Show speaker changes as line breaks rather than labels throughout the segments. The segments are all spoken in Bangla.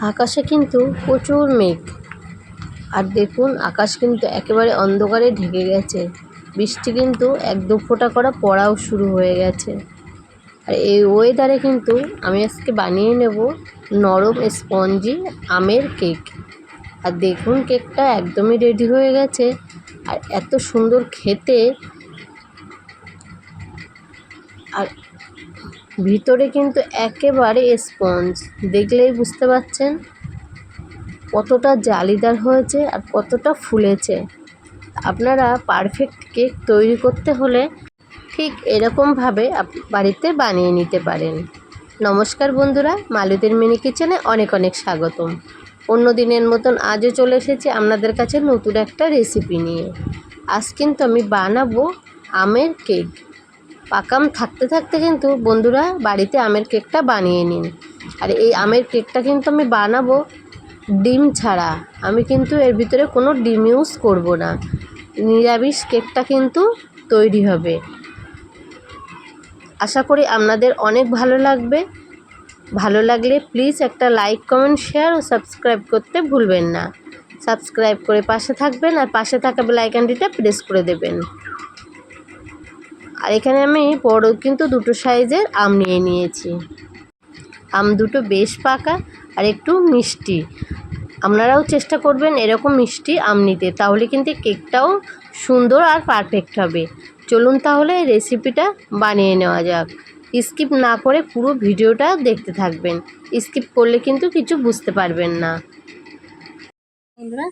আকাশে কিন্তু প্রচুর মেঘ। আর দেখুন, আকাশ কিন্তু একেবারে অন্ধকারে ঢেকে গেছে। বৃষ্টি কিন্তু এক দু ফোঁটা করা পড়াও শুরু হয়ে গেছে। আর এই ওয়েদারে কিন্তু আমি আজকে বানিয়ে নেব নরম স্পঞ্জি আমের কেক আর দেখুন কেকটা একদমই রেডি হয়ে গেছে। আর এত সুন্দর খেতে। আর ভিতরে কিন্তু একেবারে স্পঞ্জ দেখলেই বুঝতে পারছেন কতটা জালিদার হয়েছে আর কতটা ফুলেছে। আপনারা পারফেক্ট কেক তৈরি করতে হলে ঠিক এরকমভাবে বাড়িতে বানিয়ে নিতে পারেন। নমস্কার বন্ধুরা, মালুদের মিনি কিচেনে অনেক অনেক স্বাগতম। অন্য দিনের মতন আজও চলে এসেছি আপনাদের কাছে নতুন একটা রেসিপি নিয়ে। আজ কিন্তু আমি বানাবো আমের কেক পাকাম থাকতে থাকতে কিন্তু বন্ধুরা বাড়িতে আমের কেকটা বানিয়ে নিন। আর এই আমের কেকটা কিন্তু আমি বানাবো ডিম ছাড়া। আমি কিন্তু এর ভিতরে কোনো ডিম ইউজ করব না। নিরামিষ কেকটা কিন্তু তৈরি হবে। আশা করি আপনাদের অনেক ভালো লাগবে। ভালো লাগলে প্লিজ একটা লাইক, কমেন্ট, শেয়ার ও সাবস্ক্রাইব করতে ভুলবেন না। সাবস্ক্রাইব করে পাশে থাকবেন আর পাশে থাকা বেলাইকানটিটা প্রেস করে দেবেন। আর এখানে আমি বড় কিন্তু দুটো সাইজের আম নিয়ে নিয়েছি। আম দুটো বেশ পাকা আর একটু মিষ্টি। আপনারাও চেষ্টা করবেন এরকম মিষ্টি আম নিতে, তাহলে কিন্তু কেকটাও সুন্দর আর পারফেক্ট হবে। চলুন তাহলে রেসিপিটা বানিয়ে নেওয়া যাক। স্কিপ না করে পুরো ভিডিওটা দেখতে থাকবেন। স্কিপ করলে কিন্তু কিছু বুঝতে পারবেন না। বন্ধুরা,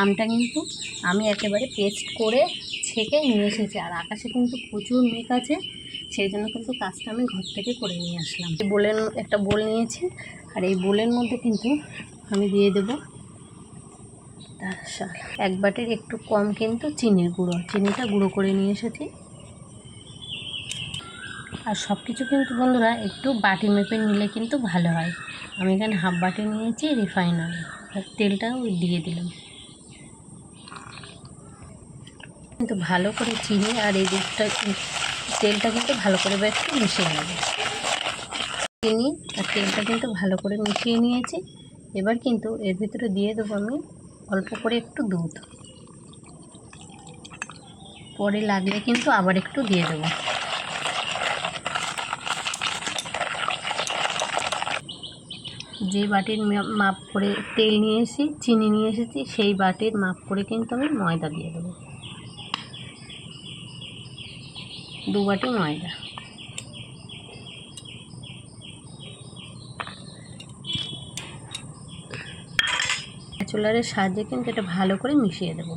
আমটা কিন্তু আমি একেবারে পেস্ট করে ছেঁকে নিয়ে এসেছি। আর আকাশে কিন্তু প্রচুর মেঘ আছে, সেই জন্য কিন্তু কাজটা আমি ঘর থেকে করে নিয়ে আসলাম। বোলের একটা বোল নিয়েছি, আর এই বোলের মধ্যে কিন্তু আমি দিয়ে দেবো এক বাটির একটু কম কিন্তু চিনির গুঁড়ো, চিনিটা গুঁড়ো করে নিয়ে এসেছি। আর সব কিছু কিন্তু বন্ধুরা, একটু বাটি মেপে নিলে কিন্তু ভালো হয়। আমি এখানে হাফ বাটি নিয়েছি রিফাইন অয়েল আর তেলটাও দিয়ে দিলাম। কিন্তু ভালো করে চিনি আর এই দুধটা তেলটা কিন্তু ভালো করে বা একটু মিশিয়ে নেবে। চিনি আর তেলটা কিন্তু ভালো করে মিশিয়ে নিয়েছি। এবার কিন্তু এর ভিতরে দিয়ে দেবো আমি অল্প করে একটু দুধ। পরে লাগলে কিন্তু আবার একটু দিয়ে দেবো। যে বাটির মাপ করে তেল নিয়ে এসেছি, চিনি নিয়ে এসেছি, সেই বাটির মাপ করে কিন্তু আমি ময়দা দিয়ে দেবো। দু বাটি ময়দা। চুলারের সাহায্যে কিন্তু এটা ভালো করে মিশিয়ে দেবো।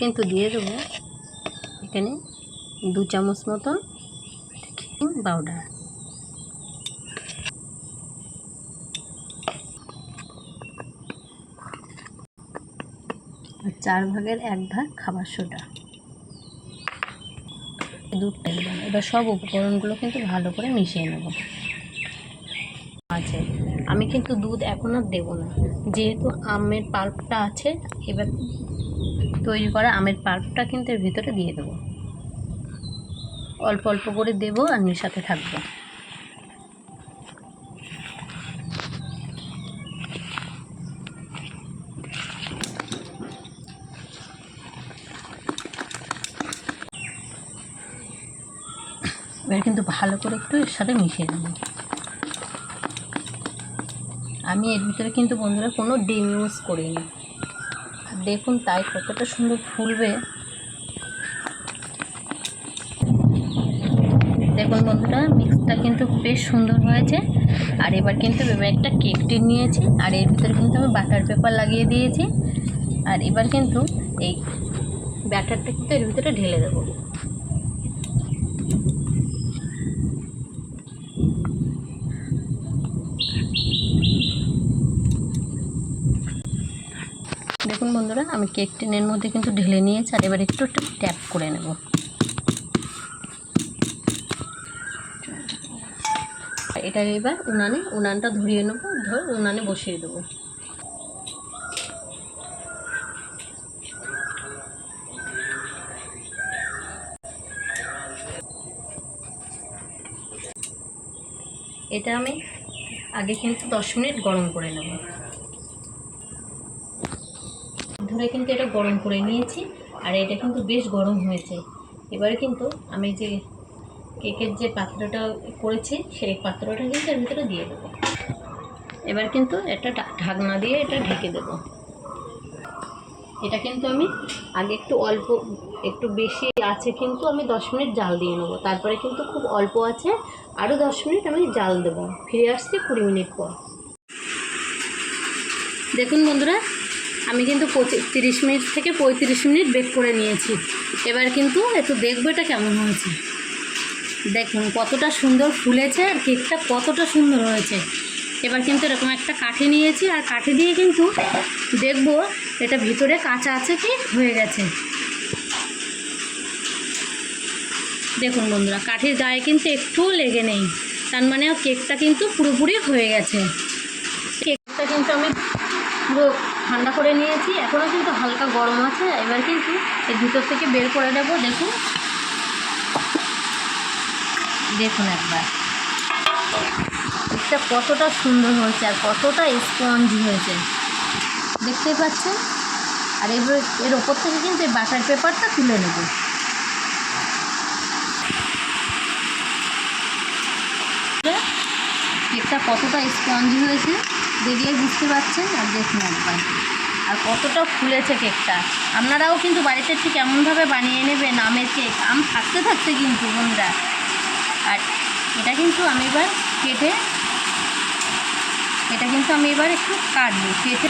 কিন্তু দিয়ে দেবো এখানে দু চামচ মতন বেকিং পাউডার চার ভাগের এক ভাগ খাবার সোডা। দুধটা দিলাম এবার সব উপকরণগুলো কিন্তু ভালো করে মিশিয়ে নেব। আছে। আমি কিন্তু দুধ এখন আর দেবো না। যেহেতু আমের পাল্পটা আছে, এবার তৈরি করা আমের পাল্পটা কিন্তু এর ভিতরে দিয়ে দেবো। অল্প অল্প করে দেবো আর মেশাতে থাকব। এবার কিন্তু ভালো করে একটু এর সাথে মিশিয়ে দেব আমি এর ভিতরে কিন্তু বন্ধুরা কোনো ডিম ইউজ করিনি। দেখুন তাই কতটা সুন্দর ফুলবে দেখুন বন্ধুরা মিক্সটা কিন্তু বেশ সুন্দর হয়েছে। আর এবার কিন্তু একটা কেক টিন নিয়েছি। আর এর ভিতরে কিন্তু আমি বাটার পেপার লাগিয়ে দিয়েছি। আর এবার কিন্তু এই ব্যাটারটা কিন্তু এর ভিতরে ঢেলে দেবো। দেখুন বন্ধুরা, আমি কেক টিনের মধ্যে কিন্তু ঢেলে নিয়েছি। আর এবার একটু ট্যাপ করে নেব। এটা এবার উনানে, উনানটা ধরিয়ে নেব, ধর উনানে বসিয়ে দেবো। এটা আমি আগে কিন্তু দশ মিনিট গরম করে নেব। ধরে কিন্তু এটা গরম করে নিয়েছি, আর এটা কিন্তু বেশ গরম হয়েছে। এবারে কিন্তু আমি যে কেকের যে পাত্রটা করেছি, সেই পাত্রটা কিন্তু এর ভিতরে দিয়ে দেবো। এবার কিন্তু এটা ঢাকনা দিয়ে এটা ঢেকে দেবো। এটা কিন্তু আমি আগে একটু অল্প, একটু বেশি আছে কিন্তু আমি দশ মিনিট জাল দিয়ে নেব। তারপরে কিন্তু খুব অল্প আছে আরও দশ মিনিট আমি জাল দেবো। ফিরে আসছি কুড়ি মিনিট পর। দেখুন বন্ধুরা, আমি কিন্তু তিরিশ মিনিট থেকে পঁয়ত্রিশ মিনিট বেক করে নিয়েছি। এবার কিন্তু একটু দেখব এটা কেমন হয়েছে। দেখুন, কতটা সুন্দর ফুলেছে আর কেকটা কতটা সুন্দর হয়েছে। এবার কিন্তু এরকম একটা কাঠি নিয়েছি আর কাঠি দিয়ে কিন্তু দেখব এটা ভিতরে কাঁচা আছে কি হয়ে গেছে। দেখুন বন্ধুরা, কাঠির গায়ে কিন্তু একটুও লেগে নেই, তার মানে কেকটা কিন্তু পুরোপুরি হয়ে গেছে। কেকটা কিন্তু আমি পুরো ঠান্ডা করে নিয়েছি এখনও কিন্তু হালকা গরম আছে, এবার কিন্তু এর ভিতর থেকে বের করে দেবো, দেখুন। দেখুন একবার। কেকটা কতটা সুন্দর হয়েছে আর কতটা স্পঞ্জ হয়েছে। দেখতেই পাচ্ছেন? আর এবার এর ওপর থেকে কিন্তু এই বাটার পেপারটা তুলে নেব। কেকটা কতটা স্পঞ্জ হয়েছে দেখলেই বুঝতে পারছেন? আর দেখুন একবার। আর কতটা ফুলেছে কেকটা আপনারাও কিন্তু বাড়িতে ঠিক এমনভাবে বানিয়ে নেবেন, আমের কেক আম থাকতে থাকতে কিন্তু বন্ধুরা আর এটা কিন্তু আমি এবার কেটে এটা কিন্তু আমি এবার একটু কাটবো কেটে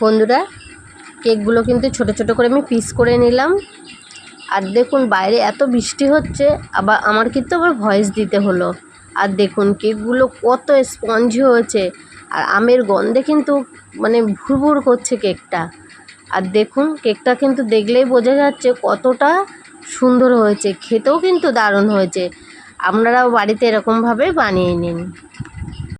বন্ধুরা, কেকগুলো কিন্তু ছোট ছোট করে আমি পিস করে নিলাম। আর দেখুন, বাইরে এত বৃষ্টি হচ্ছে, আবার আমার কিন্তু আবার ভয়েস দিতে হলো। আর দেখুন, কেকগুলো কত স্পঞ্জ হয়েছে। আর আমের গন্ধে কিন্তু মানে ভুরভুর করছে কেকটা। আর দেখুন, কেকটা কিন্তু দেখলেই বোঝা যাচ্ছে কতটা সুন্দর হয়েছে। খেতেও কিন্তু দারুণ হয়েছে। আপনারাও বাড়িতে এরকমভাবে বানিয়ে নিন।